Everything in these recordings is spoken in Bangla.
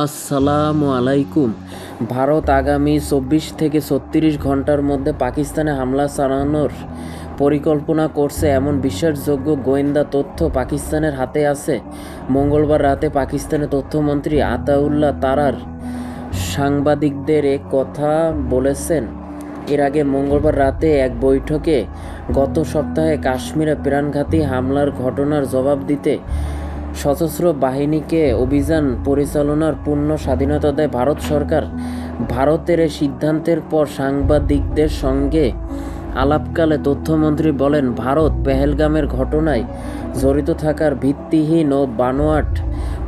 আসসালামু আলাইকুম। ভারত আগামী চব্বিশ থেকে ছত্রিশ ঘণ্টার মধ্যে পাকিস্তানে হামলা চালানোর পরিকল্পনা করছে এমন বিশ্বাসযোগ্য গোয়েন্দা তথ্য পাকিস্তানের হাতে আছে। মঙ্গলবার রাতে পাকিস্তানের তথ্যমন্ত্রী আতাউল্লাহ তারার সাংবাদিকদের এ কথা বলেছেন। এর আগে মঙ্গলবার রাতে এক বৈঠকে গত সপ্তাহে কাশ্মীরে প্রাণঘাতী হামলার ঘটনার জবাব দিতে সশস্ত্র বাহিনীকে অভিযান পরিচালনার পূর্ণ স্বাধীনতা দেয় ভারত সরকার। ভারতের এই সিদ্ধান্তের পর সাংবাদিকদের সঙ্গে আলাপকালে তথ্যমন্ত্রী বলেন, ভারত পেহেলগামের ঘটনায় জড়িত থাকার ভিত্তিহীন ও বানোয়াট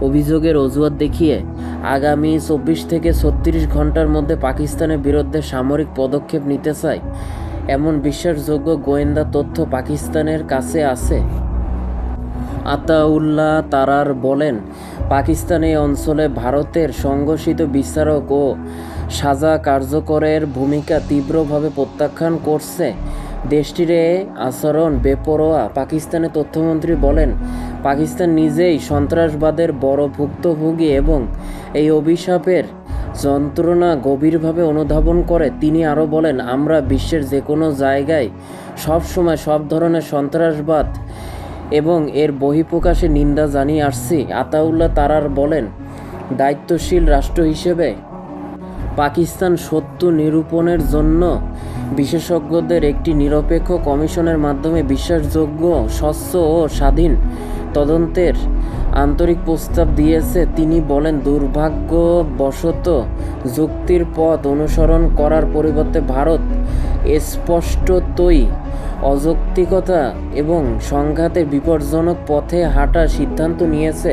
অভিযোগের অজুহাত দেখিয়ে আগামী চব্বিশ থেকে ছত্রিশ ঘণ্টার মধ্যে পাকিস্তানের বিরুদ্ধে সামরিক পদক্ষেপ নিতে চায়। এমন বিশ্বাসযোগ্য গোয়েন্দা তথ্য পাকিস্তানের কাছে আছে। আতাউল্লাহ তারার বলেন, পাকিস্তান অঞ্চলে ভারতের সংঘর্ষিত বিচারক ও সাজা কার্যকরের ভূমিকা তীব্রভাবে প্রত্যাখ্যান করছে। দেশটির আচরণ বেপরোয়া। পাকিস্তানের তথ্যমন্ত্রী বলেন, পাকিস্তান নিজেই সন্ত্রাসবাদের বড় ভুক্তভোগী এবং এই অভিশাপের যন্ত্রণা গভীরভাবে অনুধাবন করে। তিনি আরও বলেন, আমরা বিশ্বের যে কোনো জায়গায় সবসময় সব ধরনের সন্ত্রাসবাদ এবং এর বহিঃপ্রকাশে নিন্দা জানিয়ে আসছি। আতাউল্লাহ তারার বলেন, দায়িত্বশীল রাষ্ট্র হিসেবে পাকিস্তান সত্য নিরূপণের জন্য বিশেষজ্ঞদের একটি নিরপেক্ষ কমিশনের মাধ্যমে বিশ্বাসযোগ্য, স্বচ্ছ ও স্বাধীন তদন্তের আন্তরিক প্রস্তাব দিয়েছে। তিনি বলেন, দুর্ভাগ্যবশত যুক্তির পথ অনুসরণ করার পরিবর্তে ভারত স্পষ্টতই অযৌক্তিকতা এবং সংঘাতের বিপজ্জনক পথে হাঁটার সিদ্ধান্ত নিয়েছে,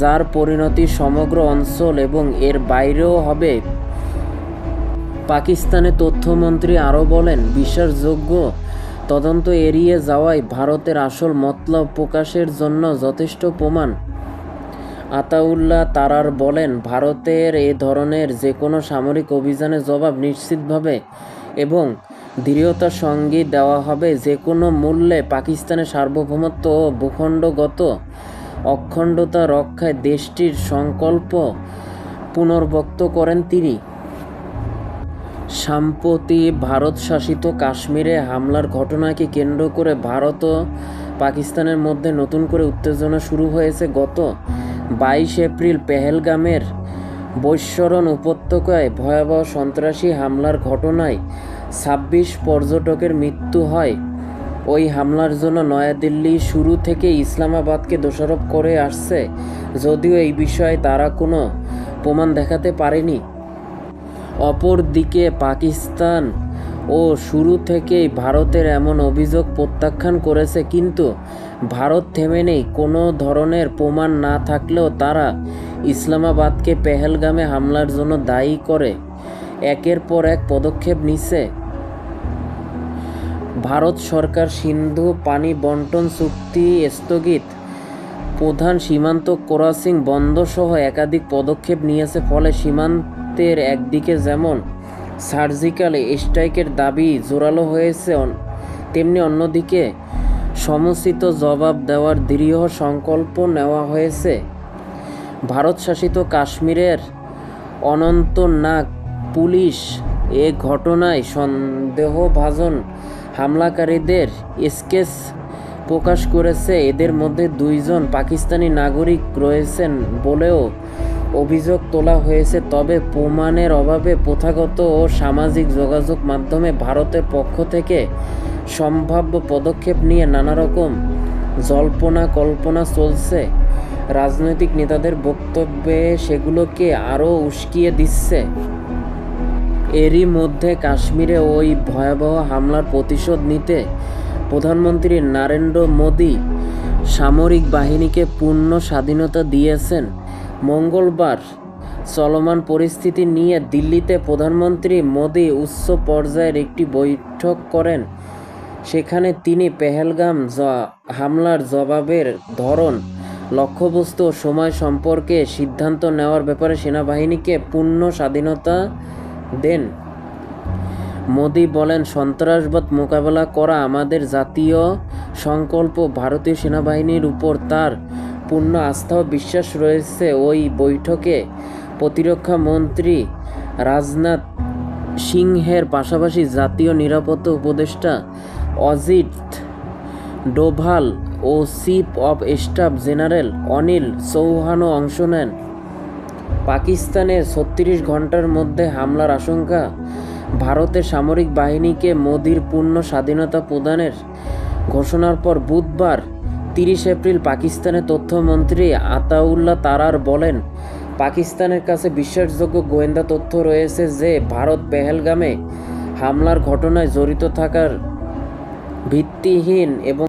যার পরিণতি সমগ্র অঞ্চল এবং এর বাইরেও হবে। পাকিস্তানের তথ্যমন্ত্রী আরও বলেন, বিশ্বাসযোগ্য তদন্ত এড়িয়ে যাওয়ায় ভারতের আসল মতলব প্রকাশের জন্য যথেষ্ট প্রমাণ। আতাউল্লাহ তারার বলেন, ভারতের এ ধরনের যে কোনো সামরিক অভিযানের জবাব নিশ্চিতভাবে এবং দৃঢ়তার সঙ্গে দেওয়া হবে যে কোনো মূল্যে পাকিস্তানের সার্বভৌমত্ব ও ভূখণ্ডগত অখণ্ডতা রক্ষায় দেশটির সংকল্প পুনর্ব্যক্ত করেন তিনি। সাম্প্রতি ভারত শাসিত কাশ্মীরে হামলার ঘটনাকে কেন্দ্র করে ভারত ও পাকিস্তানের মধ্যে নতুন করে উত্তেজনা শুরু হয়েছে। গত বাইশ এপ্রিল পেহেলগামের বৈশ্বরণ উপত্যকায় ভয়াবহ সন্ত্রাসী হামলার ঘটনায় ছাব্বিশ পর্যটকের মৃত্যু হয়। ওই হামলার জন্য নয়াদিল্লি শুরু থেকে ইসলামাবাদকে দোষারোপ করে আসছে, যদিও এই বিষয়ে তারা কোনো প্রমাণ দেখাতে পারেনি। অপরদিকে পাকিস্তান ও শুরু থেকেই ভারতের এমন অভিযোগ প্রত্যাখ্যান করেছে, কিন্তু ভারত থেমে নেই। কোনো ধরনের প্রমাণ না থাকলেও তারা ইসলামাবাদকে পেহেলগামে হামলার জন্য দায়ী করে একের পর এক পদক্ষেপ নিচ্ছে ভারত সরকার সিন্ধু পানি বন্টন চুক্তি স্থগিত। প্রধান সীমান্ত ক্রসিং বন্ধ সহ একাধিক পদক্ষেপ নিয়েছে, ফলে সীমান্তের একদিকে যেমন সার্জিক্যাল স্ট্রাইকের দাবি জোরালো হয়েছে তেমনি অন্যদিকে সমুচিত জবাব দেওয়ার দৃঢ় সংকল্প নেওয়া হয়েছে। ভারত শাসিত কাশ্মীরের অনন্তনাগ পুলিশ এ ঘটনায় সন্দেহভাজন হামলাকারীদের স্কেচ প্রকাশ করেছে। এদের মধ্যে দুইজন পাকিস্তানি নাগরিক রয়েছেন বলেও অভিযোগ তোলা হয়েছে। তবে প্রমাণের অভাবে প্রথাগত ও সামাজিক যোগাযোগ মাধ্যমে ভারতের পক্ষ থেকে সম্ভাব্য পদক্ষেপ নিয়ে নানা রকম জল্পনা কল্পনা চলছে। রাজনৈতিক নেতাদের বক্তব্যে সেগুলোকে আরও উস্কিয়ে দিচ্ছে। এরই মধ্যে কাশ্মীরে ওই ভয়াবহ হামলার প্রতিশোধ নিতে প্রধানমন্ত্রী নরেন্দ্র মোদী সামরিক বাহিনীকে পূর্ণ স্বাধীনতা দিয়েছেন। মঙ্গলবার চলমান পরিস্থিতি নিয়ে দিল্লিতে প্রধানমন্ত্রী মোদী উচ্চ পর্যায়ের একটি বৈঠক করেন। সেখানে তিনি পেহেলগাম হামলার জবাবের ধরন লক্ষ্যবস্তু ও সময় সম্পর্কে সিদ্ধান্ত নেওয়ার ব্যাপারে সেনাবাহিনীকে পূর্ণ স্বাধীনতা দেন। মোদি বলেন, সন্ত্রাসবাদ মোকাবেলা করা আমাদের জাতীয় সংকল্প। ভারতীয় সেনাবাহিনীর উপর তার পূর্ণ আস্থা ও বিশ্বাস রয়েছে। ওই বৈঠকে প্রতিরক্ষা মন্ত্রী রাজনাথ সিংহের পাশাপাশি জাতীয় নিরাপত্তা উপদেষ্টা অজিত ডোভাল ও chief of staff general Anil চৌহানও অংশ নেন। পাকিস্তানে ছত্রিশ ঘণ্টার মধ্যে হামলার আশঙ্কা। ভারতের সামরিক বাহিনীকে মোদির পূর্ণ স্বাধীনতা প্রদানের ঘোষণার পর বুধবার তিরিশ এপ্রিল পাকিস্তানের তথ্যমন্ত্রী আতাউল্লাহ তারার বলেন, পাকিস্তানের কাছে বিশ্বাসযোগ্য গোয়েন্দা তথ্য রয়েছে যে, ভারত পেহেলগামে হামলার ঘটনায় জড়িত থাকার ভিত্তিহীন এবং